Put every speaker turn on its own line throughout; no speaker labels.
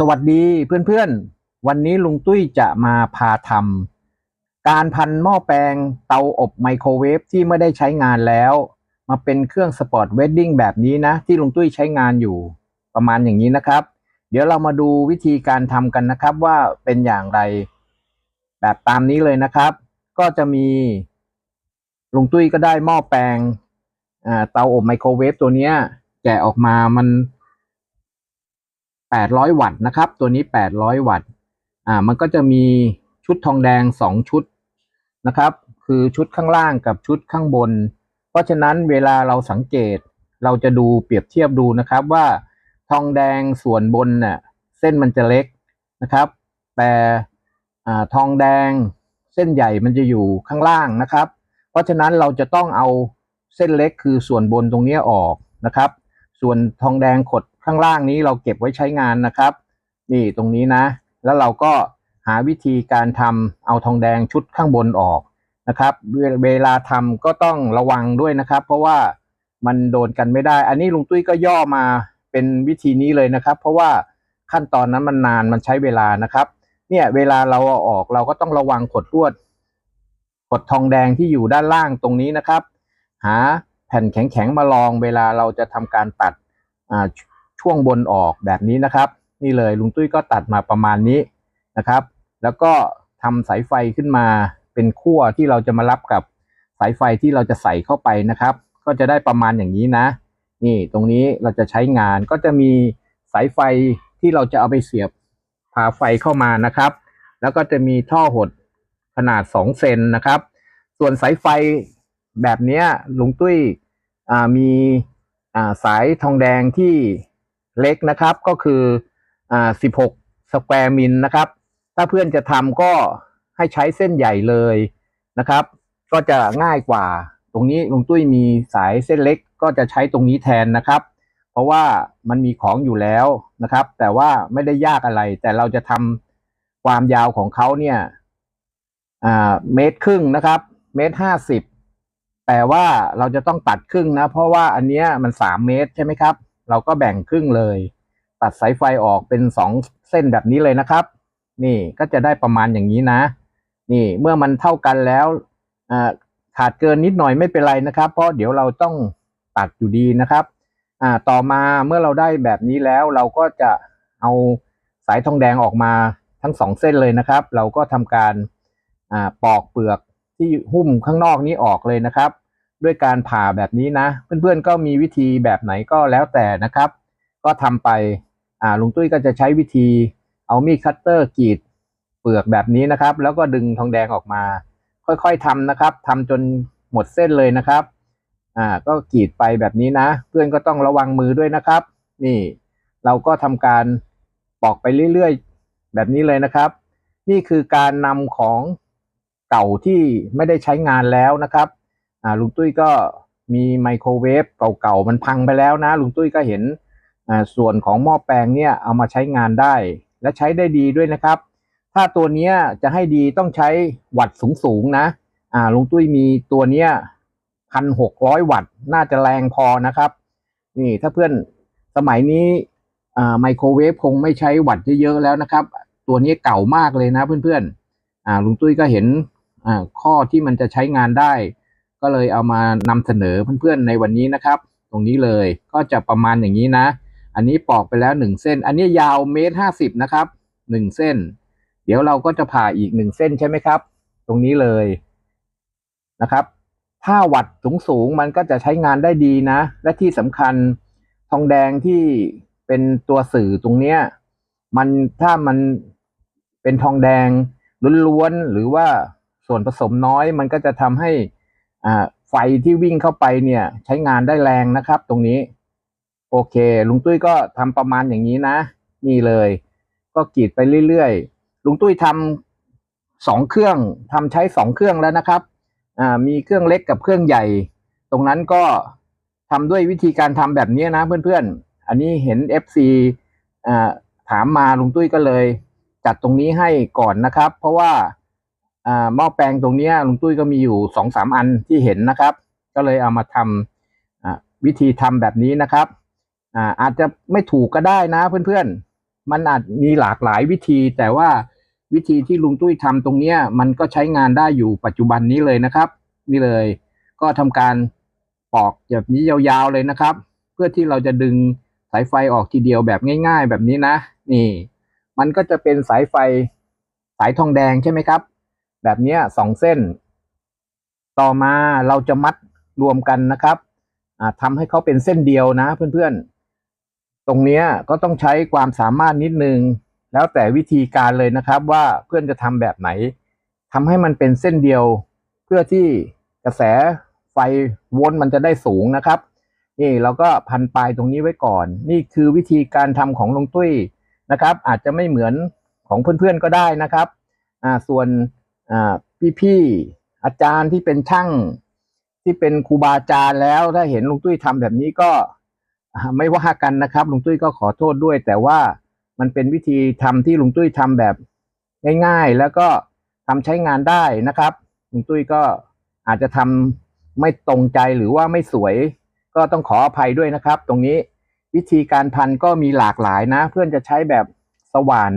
สวัสดีเพื่อนๆ วันนี้ลุงตุ้ยจะมาพาทำการพันหม้อแปลงเตาอบไมโครเวฟที่ไม่ได้ใช้งานแล้ว มาเป็นเครื่องสปอร์ตเวดดิ้งแบบนี้นะ ที่ลุงตุ้ยใช้งานอยู่ประมาณอย่างนี้นะครับ เดี๋ยวเรามาดูวิธีการทำกันนะครับว่าเป็นอย่างไร แบบตามนี้เลยนะครับ ก็จะมีลุงตุ้ยก็ได้หม้อแปลงเตาอบไมโครเวฟตัวนี้แกะออกมามัน 800 วัตต์นะครับ ตัวนี้ 800 วัตต์ อ่า มันก็จะมีชุดทองแดง 2 ชุดนะครับ คือชุดข้างล่างกับชุดข้างบน เพราะฉะนั้นเวลาเราสังเกต เราจะดูเปรียบเทียบดูนะครับว่าทองแดงส่วนบนน่ะเส้นมันจะเล็กนะครับ แต่อ่าทองแดงเส้นใหญ่มันจะอยู่ข้างล่างนะครับ เพราะฉะนั้นเราจะต้องเอาเส้นเล็กคือส่วนบนตรงนี้ออกนะครับ ส่วนทองแดงขด ข้างล่างนี้เราเก็บไว้ใช้งานนะครับ นี่ตรงนี้นะ แล้วเราก็หาวิธีการทำเอาทองแดงชุดข้างบนออกนะครับ เวลาทำก็ต้องระวังด้วยนะครับ เพราะว่ามันโดนกันไม่ได้ อันนี้ลุงตุ้ยก็ย่อมาเป็นวิธีนี้เลยนะครับ เพราะว่าขั้นตอนนั้นมันนานมันใช้เวลานะครับ เนี่ยเวลาเราเอาออกเราก็ต้องระวังขดลวดขดทองแดงที่อยู่ด้านล่างตรงนี้นะครับ หาแผ่นแข็งๆมาลองเวลาเราจะทำการตัดอ่า ช่วงบนออกแบบนี้นะครับ นี่เลยลุงตุ้ยก็ตัดมาประมาณนี้นะครับ แล้วก็ทำสายไฟขึ้นมาเป็นขั้วที่เราจะมารับกับสายไฟที่เราจะใส่เข้าไปนะครับ ก็จะได้ประมาณอย่างนี้นะ นี่ตรงนี้เราจะใช้งานก็จะมีสายไฟที่เราจะเอาไปเสียบพาไฟเข้ามานะครับ แล้วก็จะมีท่อหดขนาด 2 เซนนะครับ ส่วนสายไฟแบบนี้ลุงตุ้ยมีสายทองแดงที่ เล็กนะครับ ก็คืออ่า16สแควร์มิลนะครับ ถ้าเพื่อนจะทำก็ให้ใช้เส้นใหญ่เลยนะครับ ก็จะง่ายกว่า ตรงนี้ลุงตุ้ยมีสายเส้นเล็กก็จะใช้ตรงนี้แทนนะครับ เพราะว่ามันมีของอยู่แล้วนะครับ แต่ว่าไม่ได้ยากอะไร แต่เราจะทำความยาวของเขาเนี่ยเมตรครึ่งนะครับ เมตรห้าสิบแต่ว่าเราจะต้องตัดครึ่งนะ เพราะว่าอันเนี้ยมันสามเมตรใช่ไหมครับ เราก็แบ่งครึ่งเลย ตัดสายไฟออกเป็นสองเส้นแบบนี้เลยนะครับ นี่ก็จะได้ประมาณอย่างนี้นะ นี่เมื่อมันเท่ากันแล้วขาดเกินนิดหน่อยไม่เป็นไรนะครับ เพราะเดี๋ยวเราต้องตัดอยู่ดีนะครับต่อมาเมื่อเราได้แบบนี้แล้วเราก็จะเอาสายทองแดงออกมาทั้งสองเส้นเลยนะครับ เราก็ทำการอปอกเปลือกที่หุ้มข้างนอกนี้ออกเลยนะครับ ด้วยการผ่าแบบนี้นะ เพื่อนๆก็มีวิธีแบบไหนก็แล้วแต่นะครับ ก็ทำไปอ่าลุงตุ้ยก็จะใช้วิธีเอามีดคัตเตอร์กรีดเปลือกแบบนี้นะครับ แล้วก็ดึงทองแดงออกมา ค่อยๆทำนะครับทำจนหมดเส้นเลยนะครับอ่าก็กรีดไปแบบนี้นะ เพื่อนก็ต้องระวังมือด้วยนะครับ นี่เราก็ทำการปอกไปเรื่อยๆ แบบนี้เลยนะครับ นี่คือการนำของเก่าที่ไม่ได้ใช้งานแล้วนะครับ อ่าลุงตุ้ยก็มีไมโครเวฟเก่าๆ มันพังไปแล้วนะ ลุงตุ้ยก็เห็นอ่าส่วนของหม้อแปลงเนี่ยเอามาใช้งานได้ และใช้ได้ดีด้วยนะครับ ถ้าตัวเนี้ยจะให้ดีต้องใช้วัตต์สูงๆนะอ่าลุงตุ้ยมีตัวเนี้ยพันหกร้อยวัตต์น่าจะแรงพอนะครับ นี่ถ้าเพื่อนสมัยนี้อ่าไมโครเวฟคงไม่ใช้วัตต์เยอะๆแล้วนะครับ ตัวนี้เก่ามากเลยนะเพื่อนๆอ่าลุงตุ้ยก็เห็นอ่าข้อที่มันจะใช้งานได้ ก็เลยเอามานำเสนอเพื่อนๆในวันนี้นะครับ ตรงนี้เลยก็จะประมาณอย่างนี้นะ อันนี้ปอกไปแล้วหนึ่งเส้น อันนี้ยาวเมตรห้าสิบนะครับหนึ่งเส้น เดี๋ยวเราก็จะผ่าอีกหนึ่งเส้นใช่ไหมครับ ตรงนี้เลยนะครับ ถ้าวัดสูงสูงๆมันก็จะใช้งานได้ดีนะ และที่สำคัญทองแดงที่เป็นตัวสื่อตรงเนี้ยมันถ้ามันเป็นทองแดงล้วนๆหรือว่าส่วนผสมน้อยมันก็จะทำให้ ไฟที่วิ่งเข้าไปเนี่ย ใช้งานได้แรงนะครับ ตรงนี้ โอเค ลุงตุ้ยก็ทำประมาณอย่างนี้นะ นี่เลย ก็กรีดไปเรื่อยๆ ลุงตุ้ยทำสองเครื่องทำใช้สองเครื่องแล้วนะครับมีเครื่องเล็กกับเครื่องใหญ่ ตรงนั้นก็ทำด้วยวิธีการทำแบบนี้นะเพื่อนๆ อันนี้เห็น FC อ่าถามมาลุงตุ้ยก็เลย จัดตรงนี้ให้ก่อนนะครับ เพราะว่า อ่าหม้อแปลงตรงนี้ลุงตุ้ยก็มีอยู่สองสามอันที่เห็นนะครับ ก็เลยเอามาทำวิธีทำแบบนี้นะครับอ่าอาจจะไม่ถูกก็ได้นะเพื่อนๆ มันอาจมีหลากหลายวิธี แต่ว่าวิธีที่ลุงตุ้ยทำตรงเนี้ยมันก็ใช้งานได้อยู่ปัจจุบันนี้เลยนะครับ นี่เลย ก็ทำการปอกแบบนี้ยาวๆเลยนะครับ เพื่อที่เราจะดึงสายไฟออกทีเดียวแบบง่าย ๆ แบบนี้นะ นี่ มันก็จะเป็นสายไฟสายทองแดงใช่ไหมครับ แบบนี้สองเส้น ต่อมาเราจะมัดรวมกันนะครับทำให้เขาเป็นเส้นเดียวนะเพื่อนๆ ตรงนี้ก็ต้องใช้ความสามารถนิดนึง แล้วแต่วิธีการเลยนะครับว่าเพื่อนจะทำแบบไหนทำให้มันเป็นเส้นเดียว เพื่อที่กระแสไฟวลต์มันจะได้สูงนะครับนี่เราก็พันปลายตรงนี้ไว้ก่อน นี่คือวิธีการทำของลงตุ้ยนะครับ อาจจะไม่เหมือนของเพื่อนๆก็ได้นะครับ อ่าส่วน พี่ๆอาจารย์ที่เป็นช่างที่เป็นครูบาอาจารย์แล้ว ถ้าเห็นลุงตุ้ยทำแบบนี้ก็ไม่ว่ากันนะครับลุงตุ้ยก็ขอโทษด้วย แต่ว่ามันเป็นวิธีทำที่ลุงตุ้ยทำแบบง่ายๆ แล้วก็ทำใช้งานได้นะครับลุงตุ้ยก็อาจจะทำไม่ตรงใจหรือว่าไม่สวย ก็ต้องขออภัยด้วยนะครับ ตรงนี้วิธีการพันก็มีหลากหลายนะ เพื่อนจะใช้แบบสว่าน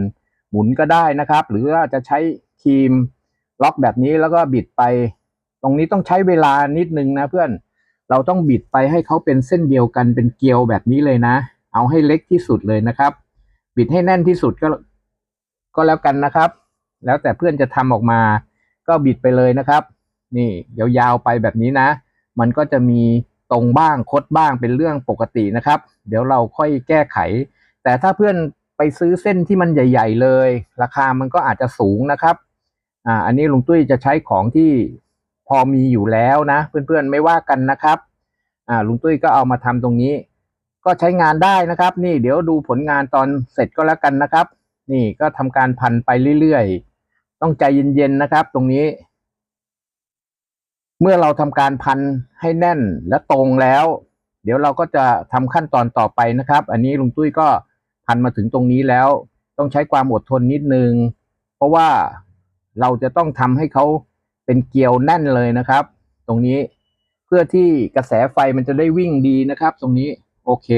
หมุนก็ได้นะครับ หรือว่าจะใช้ครีม ล็อกแบบนี้แล้วก็บิดไป ตรงนี้ต้องใช้เวลานิดนึงนะเพื่อนเราต้องบิดไปให้เขาเป็นเส้นเดียวกันเป็นเกลียวแบบนี้เลยนะ เอาให้เล็กที่สุดเลยนะครับ บิดให้แน่นที่สุดก็ ก็แล้วกันนะครับ แล้วแต่เพื่อนจะทำออกมา ก็บิดไปเลยนะครับ นี่ยาวๆไปแบบนี้นะ มันก็จะมีตรงบ้างคดบ้างเป็นเรื่องปกตินะครับ เดี๋ยวเราค่อยแก้ไข แต่ถ้าเพื่อนไปซื้อเส้นที่มันใหญ่ ๆ เลย ราคามันก็อาจจะสูงนะครับ อ่าอันนี้ลุงตุ้ยจะใช้ของที่พอมีอยู่แล้วนะ เพื่อนๆไม่ว่ากันนะครับอ่าลุงตุ้ยก็เอามาทำตรงนี้ ก็ใช้งานได้นะครับ นี่เดี๋ยวดูผลงานตอนเสร็จก็แล้วกันนะครับ นี่ก็ทำการพันไปเรื่อยๆ ต้องใจเย็นๆนะครับ ตรงนี้ เมื่อเราทำการพันให้แน่นและตรงแล้ว เดี๋ยวเราก็จะทำขั้นตอนต่อไปนะครับ อันนี้ลุงตุ้ยก็พันมาถึงตรงนี้แล้ว ต้องใช้ความอดทนนิดนึง เพราะว่า เราจะต้องทำให้เขาเป็นเกลียวแน่นเลยนะครับ ตรงนี้เพื่อที่กระแสไฟมันจะได้วิ่งดีนะครับ ตรงนี้โอเค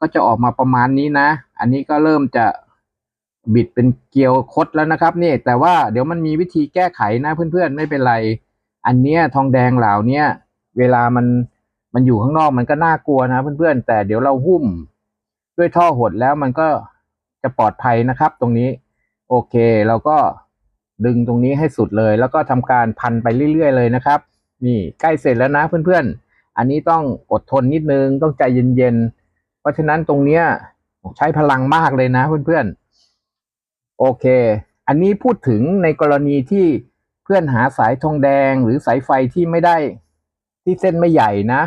ก็จะออกมาประมาณนี้นะ อันนี้ก็เริ่มจะบิดเป็นเกลียวคดแล้วนะครับนี่แต่ว่าเดี๋ยวมันมีวิธีแก้ไขนะเพื่อนๆไม่เป็นไร อันเนี้ยทองแดงเหล่าเนี้ยเวลามันมันอยู่ข้างนอกมันก็น่ากลัวนะเพื่อนๆ แต่เดี๋ยวเราหุ้ม ด้วยท่อหดแล้วมันก็จะปลอดภัยนะครับ ตรงนี้ โอเคเราก็ ดึงตรงนี้ให้สุดเลย แล้วก็ทำการพันไปเรื่อย ๆ เลยนะครับ นี่ใกล้เสร็จแล้วนะเพื่อนๆ อันนี้ต้องอดทนนิดนึงต้องใจเย็นๆ เพราะฉะนั้นตรงเนี้ยใช้พลังมากเลยนะเพื่อนๆ โอเค อันนี้พูดถึงในกรณีที่เพื่อนหาสายทองแดงหรือสายไฟที่ไม่ได้ที่เส้นไม่ใหญ่นะ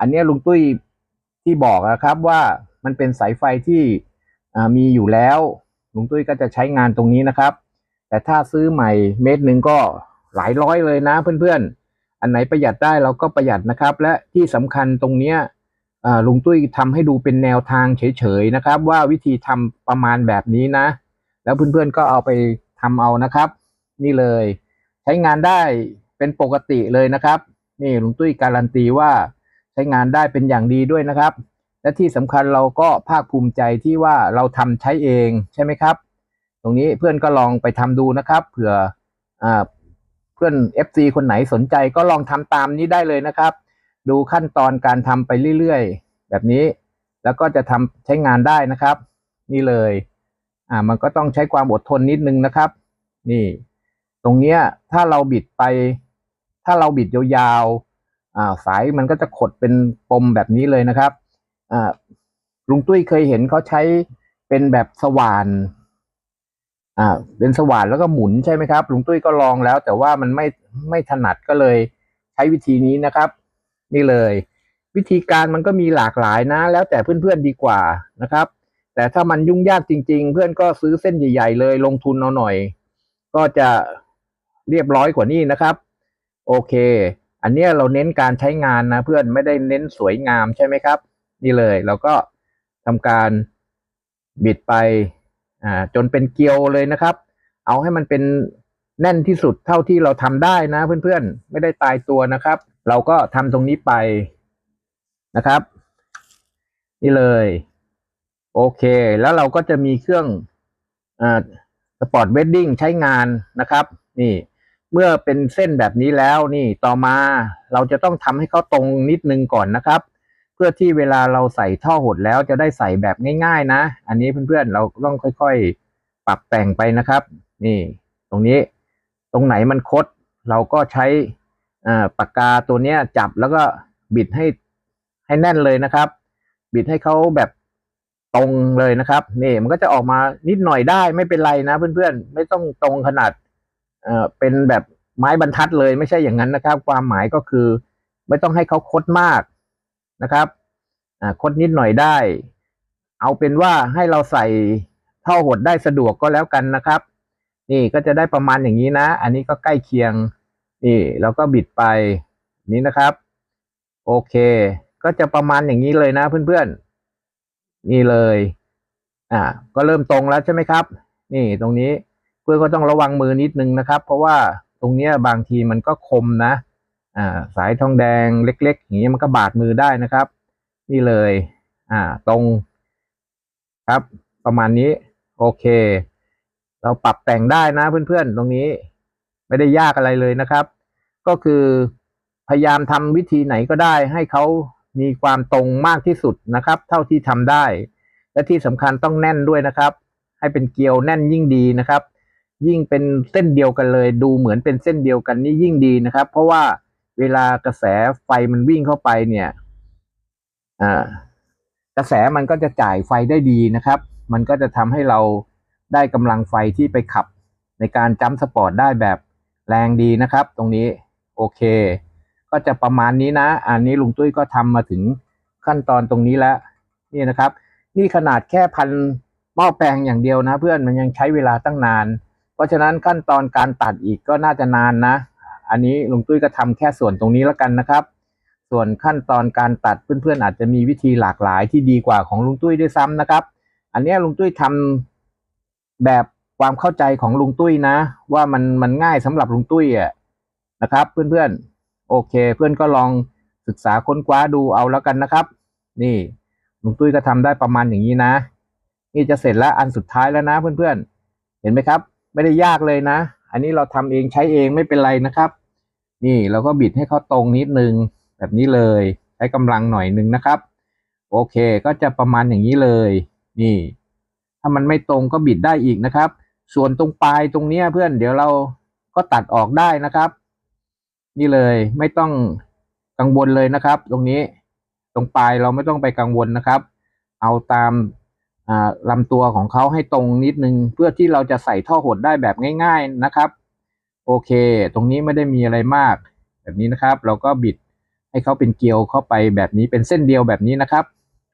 อันนี้ลุงตุ้ยที่บอกนะครับว่ามันเป็นสายไฟที่มีอยู่แล้วลุงตุ้ยก็จะใช้งานตรงนี้นะครับ แต่ถ้าซื้อใหม่เม็ดหนึ่งก็หลายร้อยเลยนะเพื่อนๆ อันไหนประหยัดได้เราก็ประหยัดนะครับ และที่สำคัญตรงเนี้ยลุงตุ้ยทำให้ดูเป็นแนวทางเฉยๆนะครับ ว่าวิธีทำประมาณแบบนี้นะ แล้วเพื่อนๆก็เอาไปทำเอานะครับ นี่เลย ใช้งานได้เป็นปกติเลยนะครับ นี่ลุงตุ้ยการันตีว่าใช้งานได้เป็นอย่างดีด้วยนะครับ และที่สำคัญเราก็ภาคภูมิใจที่ว่าเราทำใช้เองใช่ไหมครับ ตรงนี้เพื่อนก็ลองไปทำดูนะครับเผื่ออเพื่อน FC คนไหนสนใจก็ลองทำตามนี้ได้เลยนะครับ ดูขั้นตอนการทำไปเรื่อยๆ แบบนี้ แล้วก็จะทำใช้งานได้นะครับ นี่เลยอ่ามันก็ต้องใช้ความอดทนนิดนึงนะครับ นี่ ตรงเนี้ยถ้าเราบิดไป ถ้าเราบิดยาวๆอ่าสายมันก็จะขดเป็นปมแบบนี้เลยนะครับอ่าลุงตุ้ยเคยเห็นเขาใช้เป็นแบบสว่าน อ่าเป็นสว่านแล้วก็หมุนใช่ไหมครับลุงตุ้ยก็ลองแล้ว แต่ว่ามันไม่ไม่ถนัดก็เลยใช้วิธีนี้นะครับ นี่เลย วิธีการมันก็มีหลากหลายนะ แล้วแต่เพื่อนๆดีกว่านะครับ แต่ถ้ามันยุ่งยากจริง ๆ เพื่อนก็ซื้อเส้นใหญ่ ๆ เลยลงทุนเอาหน่อย ก็จะเรียบร้อยกว่านี้นะครับ โอเค อันนี้เราเน้นการใช้งานนะ เพื่อนไม่ได้เน้นสวยงามใช่ไหมครับ นี่เลยเราก็ทำการบิดไป อ่าจนเป็นเกลียวเลยนะครับ เอาให้มันเป็นแน่นที่สุดเท่าที่เราทำได้นะ เพื่อนๆ ไม่ได้ตายตัวนะครับ เราก็ทำตรงนี้ไปนะครับ นี่เลย โอเค แล้วเราก็จะมีเครื่องอ่าสปอร์ตเวดดิ้งใช้งานนะครับ นี่เมื่อเป็นเส้นแบบนี้แล้วนี่ต่อมาเราจะต้องทำให้เขาตรงนิดนึงก่อนนะครับ พื่อที่เวลาเราใส่ท่อหดแล้วจะได้ใส่แบบง่าย ๆ นะ อันนี้เพื่อนๆเราต้องค่อยๆ ปรับแต่งไปนะครับ นี่ ตรงนี้ตรงไหนมันคด เราก็ใช้อ่าปากกาตัวเนี้ยจับแล้วก็บิดให้ให้แน่นเลยนะครับ บิดให้เขาแบบตรงเลยนะครับนี่มันก็จะออกมานิดหน่อยได้ไม่เป็นไรนะเพื่อนๆ ไม่ต้องตรงขนาดเอ่อเป็นแบบไม้บรรทัดเลยไม่ใช่อย่างนั้นนะครับ ความหมายก็คือ ไม่ต้องให้เขาคดมาก นะครับคดนิดหน่อยได้ เอาเป็นว่าให้เราใส่เท่าหดได้สะดวกก็แล้วกันนะครับ นี่ก็จะได้ประมาณอย่างนี้นะ อันนี้ก็ใกล้เคียง นี่เราก็บิดไปนี้นะครับ โอเค ก็จะประมาณอย่างนี้เลยนะเพื่อนๆ นี่เลย อ่า ก็เริ่มตรงแล้วใช่ไหมครับ นี่ตรงนี้เพื่อนก็ต้องระวังมือนิดนึงนะครับ เพราะว่าตรงเนี้ยบางทีมันก็คมนะ อ่าสายทองแดงเล็กๆอย่างนี้มันก็บาดมือได้นะครับ นี่เลย อ่า ตรงครับ ประมาณนี้ โอเค เราปรับแต่งได้นะเพื่อนๆ ตรงนี้ ไม่ได้ยากอะไรเลยนะครับ ก็คือพยายามทำวิธีไหนก็ได้ ให้เขามีความตรงมากที่สุดนะครับ เท่าที่ทำได้ และที่สำคัญต้องแน่นด้วยนะครับ ให้เป็นเกลียวแน่นยิ่งดีนะครับ ยิ่งเป็นเส้นเดียวกันเลย ดูเหมือนเป็นเส้นเดียวกันนี่ยิ่งดีนะครับ เพราะว่า เวลากระแสไฟมันวิ่งเข้าไปเนี่ยกระแสมันก็จะจ่ายไฟได้ดีนะครับ มันก็จะทำให้เราได้กำลังไฟที่ไปขับในการจัมสปอร์ตได้แบบแรงดีนะครับ ตรงนี้โอเค ก็จะประมาณนี้นะ อันนี้ลุงตุ้ยก็ทำมาถึงขั้นตอนตรงนี้แล้วนี่นะครับ นี่ขนาดแค่พันหม้อแปลงอย่างเดียวนะ เพื่อนมันยังใช้เวลาตั้งนาน เพราะฉะนั้นขั้นตอนการตัดอีกก็น่าจะนานนะ อันนี้ลุงตุ้ยก็ทำแค่ส่วนตรงนี้แล้วกันนะครับ ส่วนขั้นตอนการตัดเพื่อนๆอาจจะมีวิธีหลากหลายที่ดีกว่าของลุงตุ้ยด้วยซ้ำนะครับ อันนี้ลุงตุ้ยทำแบบความเข้าใจของลุงตุ้ยนะ ว่ามันมันง่ายสำหรับลุงตุ้ยอะนะครับ เพื่อนๆโอเค เพื่อนก็ลองศึกษาค้นคว้าดูเอาแล้วกันนะครับ นี่ลุงตุ้ยก็ทำได้ประมาณอย่างนี้นะ นี่จะเสร็จแล้วอันสุดท้ายแล้วนะเพื่อนๆเห็นไหมครับ ไม่ได้ยากเลยนะ อันนี้เราทำเองใช้เองไม่เป็นไรนะครับ นี่เราก็บิดให้เขาตรงนิดนึงแบบนี้เลยใช้กำลังหน่อยนึงนะครับ โอเคก็จะประมาณอย่างนี้เลย นี่ ถ้ามันไม่ตรงก็บิดได้อีกนะครับ ส่วนตรงปลายตรงเนี้ยเพื่อนเดี๋ยวเราก็ตัดออกได้นะครับ นี่เลยไม่ต้องกังวลเลยนะครับ ตรงนี้ตรงปลายเราไม่ต้องไปกังวลนะครับ เอาตามลำตัวของเขาให้ตรงนิดนึง เพื่อที่เราจะใส่ท่อหดได้แบบง่าย ๆนะครับ อเค ตรงนี้ไม่ได้มีอะไรมาก แบบนี้นะครับ เราก็บิดให้เขาเป็นเกลียวเข้าไปแบบนี้เป็นเส้นเดียวแบบนี้นะครับ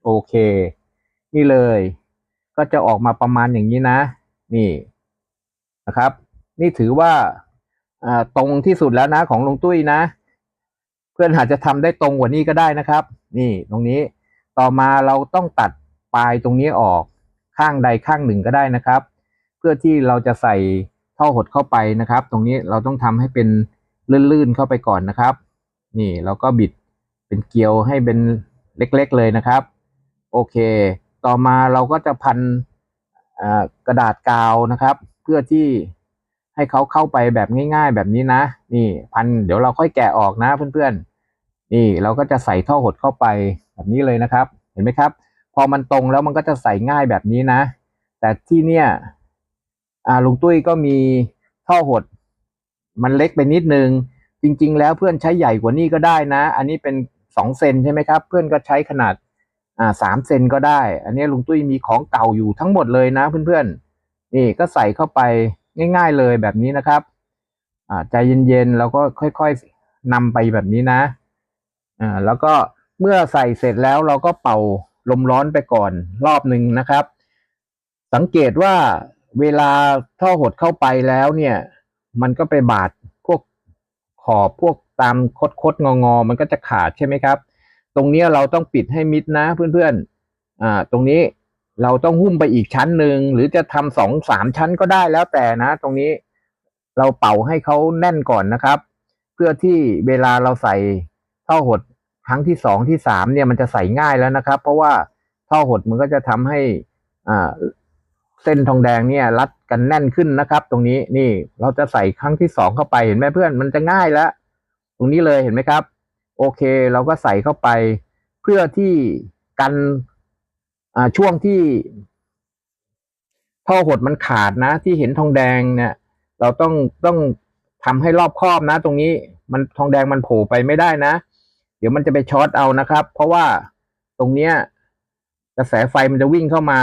โอเค นี่เลย ก็จะออกมาประมาณอย่างนี้นะ นี่นะครับ นี่ถือว่าตรงที่สุดแล้วนะของลุงตุ้ยนะ เพื่อนอาจจะทำได้ตรงกว่านี้ก็ได้นะครับ นี่ตรงนี้ต่อมาเราต้องตัดปลายตรงนี้ออกข้างใดข้างหนึ่งก็ได้นะครับ เพื่อที่เราจะใส่ ท่อหดเข้าไปนะครับ ตรงนี้เราต้องทำให้เป็นลื่นๆเข้าไปก่อนนะครับ นี่เราก็บิดเป็นเกลียวให้เป็นเล็กๆเลยนะครับ โอเค ต่อมาเราก็จะพันกระดาษกาวนะครับ เพื่อที่ให้เขาเข้าไปแบบง่ายๆ แบบนี้นะ นี่พันเดี๋ยวเราค่อยแกะออกนะเพื่อนๆ นี่เราก็จะใส่ท่อหดเข้าไปแบบนี้เลยนะครับ เห็นไหมครับ พอมันตรงแล้วมันก็จะใส่ง่ายแบบนี้นะ แต่ที่เนี่ย อ่าลุงตุ้ยก็มีท่อหด มันเล็กไปนิดนึง จริง ๆ แล้วเพื่อนใช้ใหญ่กว่านี้ก็ได้นะ อันนี้เป็นสองเซนใช่ไหมครับ เพื่อนก็ใช้ขนาดอ่าสามเซนก็ได้ อันนี้ลุงตุ้ยมีของเก่าอยู่ทั้งหมดเลยนะเพื่อนๆนี่ก็ใส่เข้าไปง่าย ๆเลยแบบนี้นะครับอ่าใจเย็นๆแล้วก็ค่อยๆนำไปแบบนี้นะอ่าแล้วก็เมื่อใส่เสร็จแล้วเราก็เป่าลมร้อนไปก่อนรอบหนึ่งนะครับ สังเกตว่า เวลาท่อหดเข้าไปแล้วเนี่ย มันก็ไปบาดพวกขอบพวกตามคดคดงองอๆมันก็จะขาดใช่ไหมครับ ตรงนี้เราต้องปิดให้มิดนะเพื่อนๆอ่าตรงนี้เราต้องหุ้มไปอีกชั้นหนึ่งหรือจะทำสองสามชั้นก็ได้แล้วแต่นะ ตรงนี้เราเป่าให้เขาแน่นก่อนนะครับ เพื่อที่เวลาเราใส่ท่อหดครั้งที่สองที่สามเนี่ยมันจะใส่ง่ายแล้วนะครับ เพราะว่าท่อหดมันก็จะทำให้อ่า เส้นทองแดงเนี่ย รัดกันแน่นขึ้นนะครับ ตรงนี้นี่เราจะใส่ครั้งที่สองเข้าไปเห็นไหมเพื่อนมันจะง่ายแล้ว ตรงนี้เลยเห็นไหมครับ โอเค เราก็ใส่เข้าไป เพื่อที่กันอ่าช่วงที่ท่อหดมันขาดนะ ที่เห็นทองแดงเนี่ย เราต้องต้องทำให้รอบครอบนะ ตรงนี้มันทองแดงมันโผล่ไปไม่ได้นะ เดี๋ยวมันจะไปช็อตเอานะครับ เพราะว่าตรงเนี้ยกระแสไฟมันจะวิ่งเข้ามา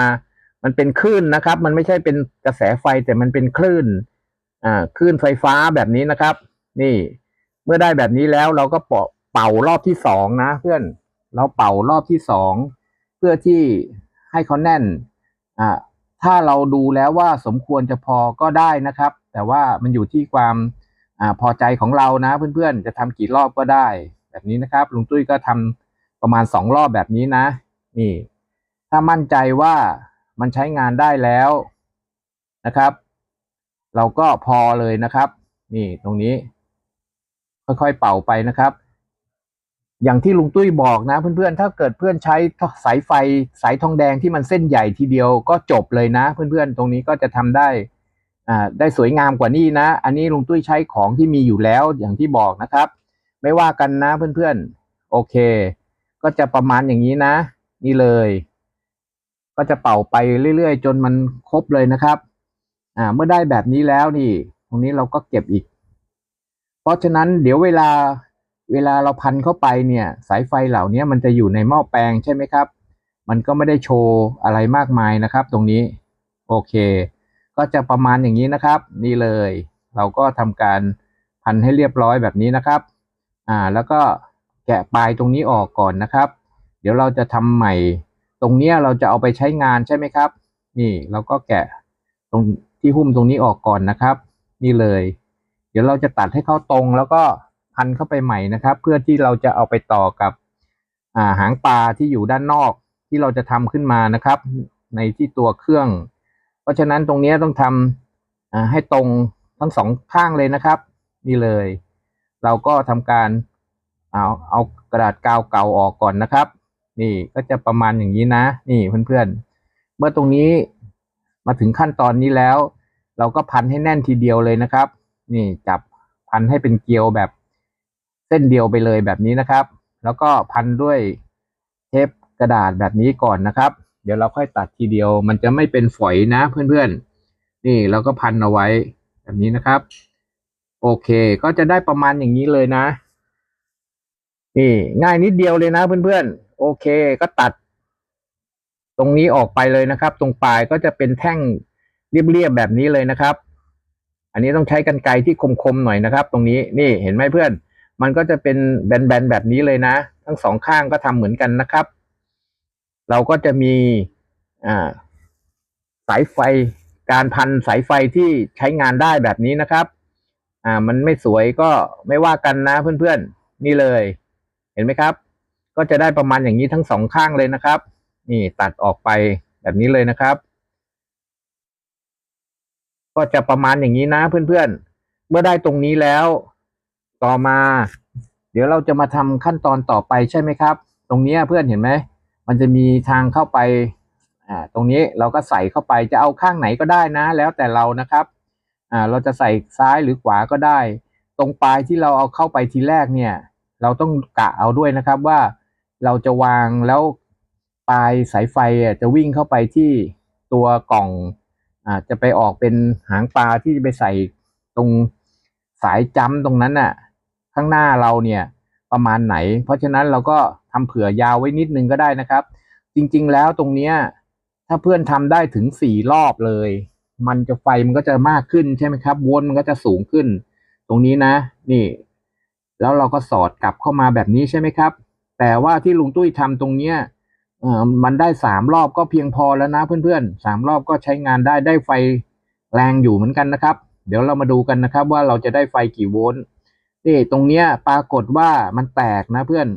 มันเป็นคลื่นนะครับ มันไม่ใช่เป็นกระแสไฟแต่มันเป็นคลื่นอ่าคลื่นไฟฟ้าแบบนี้นะครับ นี่ เมื่อได้แบบนี้แล้วเราก็เป่าเป่ารอบที่สองนะ เพื่อนเราเป่ารอบที่สองเพื่อที่ให้เขาแน่นอ่าถ้าเราดูแล้วว่าสมควรจะพอก็ได้นะครับ แต่ว่ามันอยู่ที่ความอ่าพอใจของเรานะ เพื่อนๆ จะทำกี่รอบก็ได้ แบบนี้นะครับลุงตุ้ยก็ทำประมาณสองรอบแบบนี้นะ นี่ ถ้ามั่นใจว่า มันใช้งานได้แล้วนะครับ เราก็พอเลยนะครับ นี่ตรงนี้ ค่อยๆเป่าไปนะครับ อย่างที่ลุงตุ้ยบอกนะ เพื่อนๆ ถ้าเกิดเพื่อนใช้สายไฟสายทองแดงที่มันเส้นใหญ่ทีเดียวก็จบเลยนะ เพื่อนๆ ตรงนี้ก็จะทำได้อ่าได้สวยงามกว่านี้นะ อันนี้ลุงตุ้ยใช้ของที่มีอยู่แล้วอย่างที่บอกนะครับ ไม่ว่ากันนะเพื่อนๆ โอเค ก็จะประมาณอย่างนี้นะ นี่เลย ก็จะเป่าไปเรื่อยๆ จนมันครบเลยนะครับ อ่า เมื่อได้แบบนี้แล้วนี่ ตรงนี้เราก็เก็บอีก เพราะฉะนั้นเดี๋ยวเวลาเวลาเราพันเข้าไปเนี่ย สายไฟเหล่านี้มันจะอยู่ในหม้อแปลงใช่ไหมครับ มันก็ไม่ได้โชว์อะไรมากมายนะครับ ตรงนี้ โอเค ก็จะประมาณอย่างนี้นะครับ นี่เลย เราก็ทำการพันให้เรียบร้อยแบบนี้นะครับ อ่า แล้วก็แกะปลายตรงนี้ออกก่อนนะครับ เดี๋ยวเราจะทำใหม่ รงเนี้ยเราจะเอาไปใช้งานใช่ไหมครับ นี่เราก็แกะตรงที่หุ้มตรงนี้ออกก่อนนะครับ นี่เลย เดี๋ยวเราจะตัดให้เข้าตรงแล้วก็พันเข้าไปใหม่นะครับ เพื่อที่เราจะเอาไปต่อกับาหางปลาที่อยู่ด้านนอกที่เราจะทำขึ้นมานะครับ ในที่ตัวเครื่อง เพราะฉะนั้นตรงนี้ต้องทำอ่าให้ตรงทั้งสองข้างเลยนะครับ นี่เลย เราก็ทำการเอาเอากระดาษกาวเก่าออกก่อนนะครับ นี่ก็จะประมาณอย่างนี้นะ นี่เพื่อนๆ เมื่อตรงนี้มาถึงขั้นตอนนี้แล้ว เราก็พันให้แน่นทีเดียวเลยนะครับ นี่จับพันให้เป็นเกลียวแบบเส้นเดียวไปเลยแบบนี้นะครับ แล้วก็พันด้วยเทปกระดาษแบบนี้ก่อนนะครับ เดี๋ยวเราค่อยตัดทีเดียว มันจะไม่เป็นฝอยนะเพื่อนๆ นี่เราก็พันเอาไว้แบบนี้นะครับ โอเค ก็จะได้ประมาณอย่างนี้เลยนะ นี่ง่ายนิดเดียวเลยนะเพื่อนๆ โอเค ก็ตัด ตรงนี้ออกไปเลยนะครับ ตรงปลายก็จะเป็นแท่งเรียบๆแบบนี้เลยนะครับ อันนี้ต้องใช้กันไกรที่คมๆหน่อยนะครับ ตรงนี้นี่เห็นไหมเพื่อน มันก็จะเป็นแบนๆแบบนี้เลยนะ ทั้งสองข้างก็ทำเหมือนกันนะครับ เราก็จะมีอ่าสายไฟการพันสายไฟที่ใช้งานได้แบบนี้นะครับ อ่า มันไม่สวยก็ไม่ว่ากันนะเพื่อนๆ นี่เลย เห็นไหมครับ ก็จะได้ประมาณอย่างนี้ทั้งสองข้างเลยนะครับ นี่ตัดออกไปแบบนี้เลยนะครับ ก็จะประมาณอย่างนี้นะเพื่อนๆ เมื่อได้ตรงนี้แล้ว ต่อมา เดี๋ยวเราจะมาทำขั้นตอนต่อไปใช่ไหมครับ ตรงนี้เพื่อนเห็นไหม มันจะมีทางเข้าไป อ่า ตรงนี้เราก็ใส่เข้าไปจะเอาข้างไหนก็ได้นะ แล้วแต่เรานะครับ อ่า เราจะใส่ซ้ายหรือขวาก็ได้ ตรงปลายที่เราเอาเข้าไปทีแรกเนี่ย เราต้องกะเอาด้วยนะครับว่า เราจะวางแล้วปลายสายไฟอะจะวิ่งเข้าไปที่ตัวกล่องอ่าจะไปออกเป็นหางปลาที่ไปใส่ตรงสายจ้ำตรงนั้นน่ะ ข้างหน้าเราเนี่ยประมาณไหน เพราะฉะนั้นเราก็ทำเผื่อยาวไว้นิดนึงก็ได้นะครับ จริงๆแล้วตรงเนี้ยถ้าเพื่อนทำได้ถึงสี่รอบเลย มันจะไฟมันก็จะมากขึ้นใช่ไหมครับ วนมันก็จะสูงขึ้น ตรงนี้นะ นี่ แล้วเราก็สอดกลับเข้ามาแบบนี้ใช่ไหมครับ แต่ว่าที่ลุงตุ้ยทำตรงเนี้ยเออมันได้สามรอบก็เพียงพอแล้วนะเพื่อนๆสามรอบก็ใช้งานได้ได้ไฟแรงอยู่เหมือนกันนะครับ เดี๋ยวเรามาดูกันนะครับ ว่าเราจะได้ไฟกี่โวลต์นี่ตรงเนี้ยปรากฏว่ามันแตกนะเพื่อน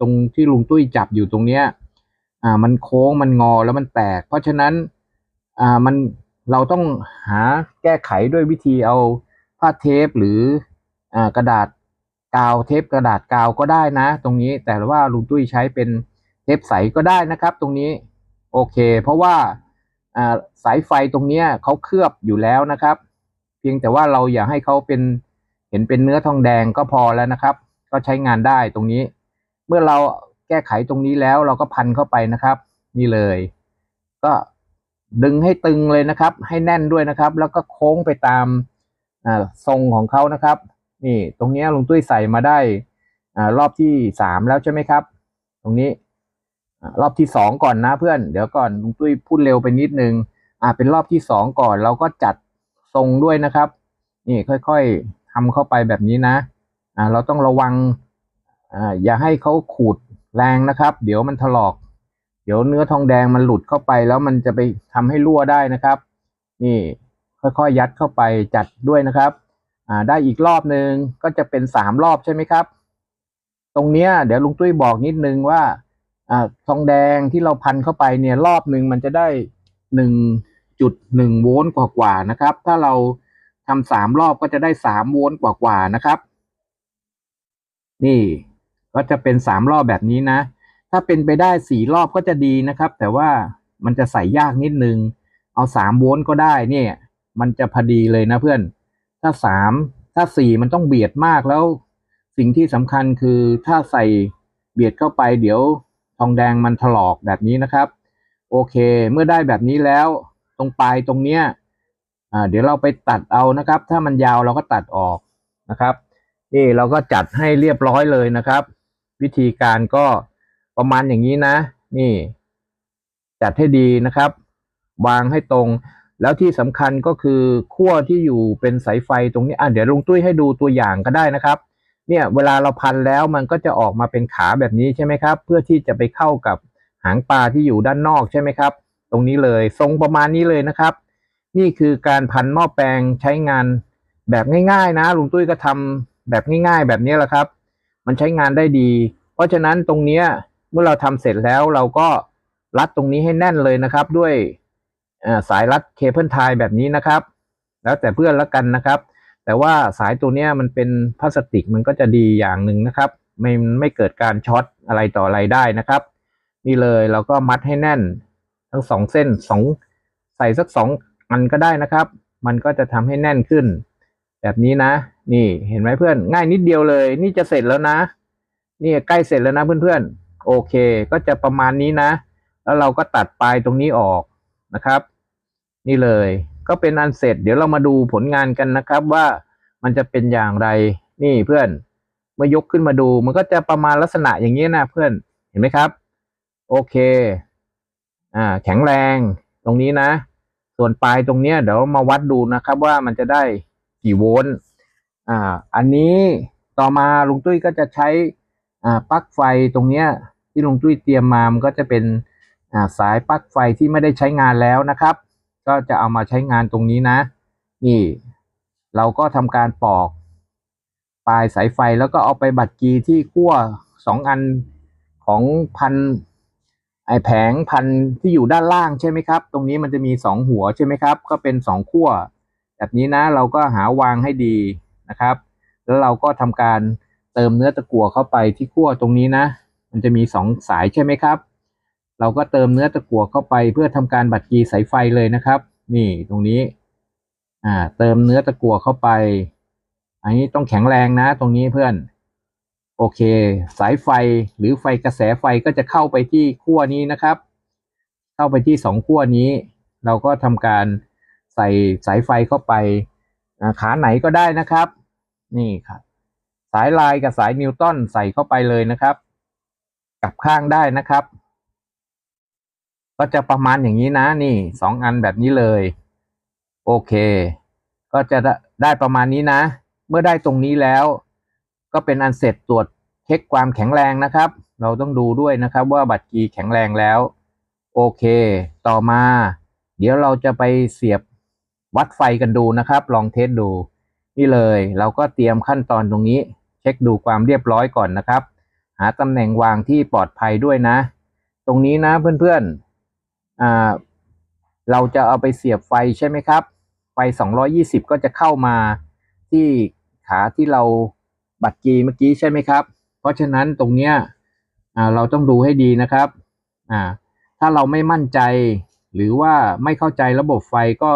ตรงที่ลุงตุ้ยจับอยู่ตรงเนี้ย อ่า มันโค้งมันงอแล้วมันแตก เพราะฉะนั้น อ่ามันเราต้องหาแก้ไขด้วยวิธีเอาผ้าเทปหรืออ่ากระดาษ กาวเทปกระดาษกาวก็ได้นะ ตรงนี้แต่ว่าลุงตุ้ยใช้เป็นเทปใสก็ได้นะครับ ตรงนี้โอเค เพราะว่าสายไฟตรงเนี้ยเขาเคลือบอยู่แล้วนะครับ เพียงแต่ว่าเราอย่าให้เขาเป็นเห็นเป็นเนื้อทองแดงก็พอแล้วนะครับ ก็ใช้งานได้ตรงนี้ เมื่อเราแก้ไขตรงนี้แล้วเราก็พันเข้าไปนะครับ นี่เลย ก็ดึงให้ตึงเลยนะครับ ให้แน่นด้วยนะครับ แล้วก็โค้งไปตามทรงของเขานะครับ นี่ตรงนี้ลุงตุ้ยใส่มาได้รอบที่สามแล้วใช่ไหมครับ ตรงนี้รอบที่สองก่อนนะเพื่อน เดี๋ยวก่อนลุงตุ้ยพูดเร็วไปนิดนึงอ่าเป็นรอบที่สองก่อนเราก็จัดทรงด้วยนะครับ นี่ค่อยๆทำเข้าไปแบบนี้นะอ่าเราต้องระวังอ่าอย่าให้เขาขูดแรงนะครับ เดี๋ยวมันถลอก เดี๋ยวเนื้อทองแดงมันหลุดเข้าไปแล้วมันจะไปทำให้รั่วได้นะครับ นี่ค่อยๆยัดเข้าไปจัดด้วยนะครับ อ่าได้อีกรอบหนึ่งก็จะเป็นสามรอบใช่ไหมครับ ตรงเนี้ยเดี๋ยวลุงตุ้ยบอกนิดนึงว่าอ่าทองแดงที่เราพันเข้าไปเนี่ยรอบหนึ่งมันจะได้หนึ่งจุดหนึ่งโวลต์กว่าๆนะครับ ถ้าเราทำสามรอบก็จะได้สามโวลต์กว่าๆนะครับ นี่ก็จะเป็นสามรอบแบบนี้นะ ถ้าเป็นไปได้สี่รอบก็จะดีนะครับ แต่ว่ามันจะใส่ยากนิดนึง เอาสามโวลต์ก็ได้เนี่ย มันจะพอดีเลยนะเพื่อน ถ้าสามถ้าสี่มันต้องเบียดมากแล้ว สิ่งที่สำคัญคือถ้าใส่เบียดเข้าไปเดี๋ยวทองแดงมันถลอกแบบนี้นะครับ โอเค เมื่อได้แบบนี้แล้ว ตรงปลายตรงเนี้ยเดี๋ยวเราไปตัดเอานะครับ ถ้ามันยาวเราก็ตัดออกนะครับ นี่เราก็จัดให้เรียบร้อยเลยนะครับ วิธีการก็ประมาณอย่างนี้นะ นี่ จัดให้ดีนะครับ วางให้ตรง แล้วที่สำคัญก็คือขั้วที่อยู่เป็นสายไฟตรงนี้อะเดี๋ยวลุงตุ้ยให้ดูตัวอย่างก็ได้นะครับ เนี่ยเวลาเราพันแล้วมันก็จะออกมาเป็นขาแบบนี้ใช่ไหมครับ เพื่อที่จะไปเข้ากับหางปลาที่อยู่ด้านนอกใช่ไหมครับ ตรงนี้เลยทรงประมาณนี้เลยนะครับ นี่คือการพันหม้อแปลงใช้งานแบบง่าย ๆ นะลุงตุ้ยก็ทำแบบง่าย ๆ แบบนี้แหละครับ มันใช้งานได้ดี เพราะฉะนั้นตรงเนี้ยเมื่อเราทำเสร็จแล้วเราก็รัดตรงนี้ให้แน่นเลยนะครับด้วย สายรัดเคเบิลไทยแบบนี้นะครับ แล้วแต่เพื่อนละกันนะครับ แต่ว่าสายตัวเนี้ยมันเป็นพลาสติกมันก็จะดีอย่างหนึ่งนะครับ ไม่ไม่เกิดการช็อตอะไรต่ออะไรได้นะครับ นี่เลยเราก็มัดให้แน่น ทั้งสองเส้นสองใส่สักสองอันก็ได้นะครับ มันก็จะทำให้แน่นขึ้น แบบนี้นะ นี่เห็นไหมเพื่อน ง่ายนิดเดียวเลย นี่จะเสร็จแล้วนะ นี่ใกล้เสร็จแล้วนะเพื่อนๆโอเค ก็จะประมาณนี้นะ แล้วเราก็ตัดปลายตรงนี้ออกนะครับ นี่เลย ก็เป็นอันเสร็จ เดี๋ยวเรามาดูผลงานกันนะครับว่ามันจะเป็นอย่างไร นี่เพื่อน เมื่อยกขึ้นมาดู มันก็จะประมาณลักษณะอย่างนี้นะเพื่อน เห็นไหมครับ โอเค อ่า แข็งแรงตรงนี้นะ ส่วนปลายตรงเนี้ยเดี๋ยวมาวัดดูนะครับ ว่ามันจะได้กี่โวลต์ อ่า อันนี้ต่อมาลุงตุ้ยก็จะใช้ อ่า ปลั๊กไฟตรงเนี้ยที่ลุงตุ้ยเตรียมมา มันก็จะเป็น อ่า สายปลั๊กไฟที่ไม่ได้ใช้งานแล้วนะครับ ก็จะเอามาใช้งานตรงนี้นะ นี่ เราก็ทำการปอก ปลายสายไฟแล้วก็เอาไปบัดกีที่ขั้วสองอันของพันไอแผงพันที่อยู่ด้านล่างใช่ไหมครับ ตรงนี้มันจะมีสองหัวใช่ไหมครับ ก็เป็นสองขั้วแบบนี้นะเราก็หาวางให้ดีนะครับ แล้วเราก็ทำการเติมเนื้อตะกั่วเข้าไปที่ขั้วตรงนี้นะ มันจะมีสองสายใช่ไหมครับ เราก็เติมเนื้อตะกั่วเข้าไปเพื่อทำการบัดกีสายไฟเลยนะครับ นี่ตรงนี้อ่าเติมเนื้อตะกั่วเข้าไป อันนี้ต้องแข็งแรงนะ ตรงนี้เพื่อน โอเค สายไฟหรือไฟกระแสไฟก็จะเข้าไปที่ขั้วนี้นะครับ เข้าไปที่สองขั้วนี้ เราก็ทำการใส่สายไฟเข้าไปขาไหนก็ได้นะครับ นี่ครับ สายลายกับสายนิวตันใส่เข้าไปเลยนะครับ กลับข้างได้นะครับ ก็จะประมาณอย่างนี้นะนี่สองอันแบบนี้เลย โอเค ก็จะได้ประมาณนี้นะ เมื่อได้ตรงนี้แล้ว ก็เป็นอันเสร็จตรวจเช็คความแข็งแรงนะครับ เราต้องดูด้วยนะครับว่าบัตรกีแข็งแรงแล้ว โอเค ต่อมา เดี๋ยวเราจะไปเสียบวัดไฟกันดูนะครับ ลองเทสดู นี่เลย เราก็เตรียมขั้นตอนตรงนี้ เช็คดูความเรียบร้อยก่อนนะครับ หาตำแหน่งวางที่ปลอดภัยด้วยนะ ตรงนี้นะเพื่อนๆอ่า เราจะเอาไปเสียบไฟใช่ไหมครับ ไฟ 220 ก็จะเข้ามาที่ขาที่เราบัดกีเมื่อกี้ใช่ไหมครับ เพราะฉะนั้นตรงเนี้ยเราต้องดูให้ดีนะครับอ่าถถ้าเราไม่มั่นใจหรือว่าไม่เข้าใจระบบไฟก็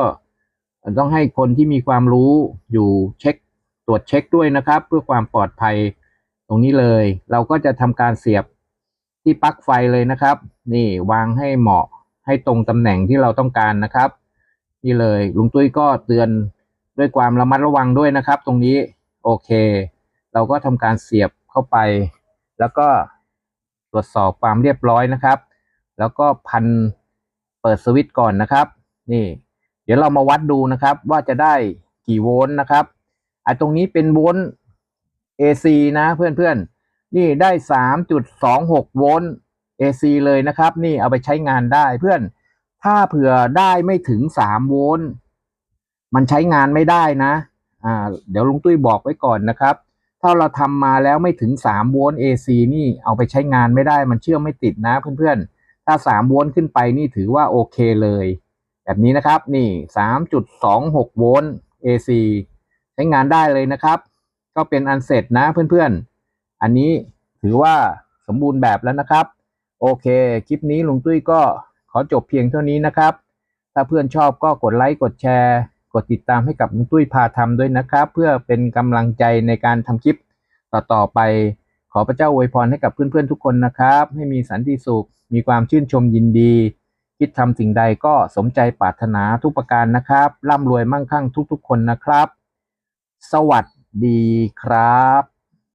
ต้องให้คนที่มีความรู้อยู่เช็คตรวจเช็คด้วยนะครับ เพื่อความปลอดภัยตรงนี้เลย เราก็จะทำการเสียบที่ปลั๊กไฟเลยนะครับ นี่วางให้เหมาะ ให้ตรงตำแหน่งที่เราต้องการนะครับ นี่เลยลุงตุ้ยก็เตือนด้วยความระมัดระวังด้วยนะครับ ตรงนี้โอเค เราก็ทำการเสียบเข้าไป แล้วก็ตรวจสอบความเรียบร้อยนะครับ แล้วก็พันเปิดสวิตช์ก่อนนะครับ นี่ เดี๋ยวเรามาวัดดูนะครับ ว่าจะได้กี่โวลต์นะครับอะตรงนี้เป็นโวลต์ AC นะเพื่อนๆ นี่ได้ 3.26 โวลต์ AC เลยนะครับ นี่เอาไปใช้งานได้เพื่อน ถ้าเผื่อได้ไม่ถึง3โวลต์มันใช้งานไม่ได้นะอ่าเดี๋ยวลุงตุ้ยบอกไว้ก่อนนะครับ ถ้าเราทำมาแล้วไม่ถึง3โวลต์ AC นี่เอาไปใช้งานไม่ได้มันเชื่อมไม่ติดนะเพื่อนๆ ถ้า3โวลต์ขึ้นไปนี่ถือว่าโอเคเลย แบบนี้นะครับนี่3.26โวลต์ AC ใช้งานได้เลยนะครับ ก็เป็นอันเสร็จนะเพื่อนๆ อันนี้ถือว่าสมบูรณ์แบบแล้วนะครับ โอเค คลิปนี้ลุงตุ้ยก็ขอจบเพียงเท่านี้นะครับ ถ้าเพื่อนชอบก็กดไลค์ กดแชร์ กดติดตามให้กับลุงตุ้ยพาทำด้วยนะครับ เพื่อเป็นกำลังใจในการทำคลิปต่อๆไป ขอพระเจ้าอวยพรให้กับเพื่อนๆทุกคนนะครับ ให้มีสันติสุข มีความชื่นชมยินดี คิดทำสิ่งใดก็สมใจปรารถนาทุกประการนะครับ ร่ำรวยมั่งคั่งทุกๆ คนนะครับ สวัสดีครับ